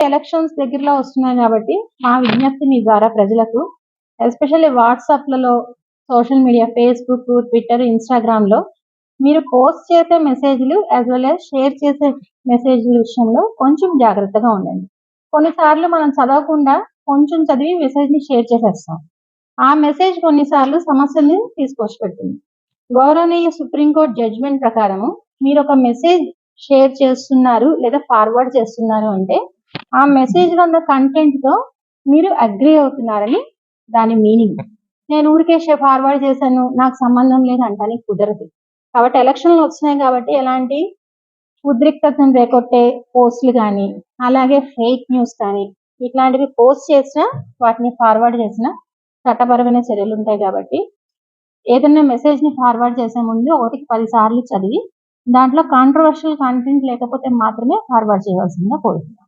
Elections దగ్గరలో వస్తున్నాయి కాబట్టి మా విజ్ఞప్తి మీ ద్వారా ప్రజలకు ఎస్పెషల్లీ వాట్సాప్లలో సోషల్ మీడియా ఫేస్బుక్ ట్విట్టర్ ఇన్స్టాగ్రామ్లో మీరు పోస్ట్ చేసే మెసేజ్లు యాజ్ వెల్ యాజ్ షేర్ చేసే మెసేజ్ల విషయంలో కొంచెం జాగ్రత్తగా ఉండండి. కొన్నిసార్లు మనం చదవకుండా కొంచెం చదివి మెసేజ్ని షేర్ చేసేస్తాం. ఆ మెసేజ్ కొన్నిసార్లు సమస్యల్ని తీసుకొచ్చి పెడుతుంది గౌరవనీయ సుప్రీంకోర్టు జడ్జిమెంట్ ప్రకారము మీరు ఒక మెసేజ్ షేర్ చేస్తున్నారు లేదా ఫార్వర్డ్ చేస్తున్నారు అంటే ఆ మెసేజ్లో ఉన్న కంటెంట్తో మీరు అగ్రి అవుతున్నారని దాని మీనింగ్ నేను ఊరికే ఫార్వర్డ్ చేశాను నాకు సంబంధం లేదు అంటానికి కుదరదు. కాబట్టి ఎలక్షన్లు వచ్చినాయి కాబట్టి ఎలాంటి ఉద్రిక్తతను రేకొట్టే పోస్టులు కానీ అలాగే ఫేక్ న్యూస్ కానీ ఇట్లాంటివి పోస్ట్ చేసినా వాటిని ఫార్వర్డ్ చేసినా చట్టపరమైన చర్యలు ఉంటాయి కాబట్టి ఏదైనా మెసేజ్ని ఫార్వర్డ్ చేసే ముందు ఒకటికి పది సార్లు చదివి దాంట్లో కాంట్రవర్షియల్ కంటెంట్ లేకపోతే మాత్రమే ఫార్వర్డ్ చేయవలసిందిగా కోరుతున్నాను.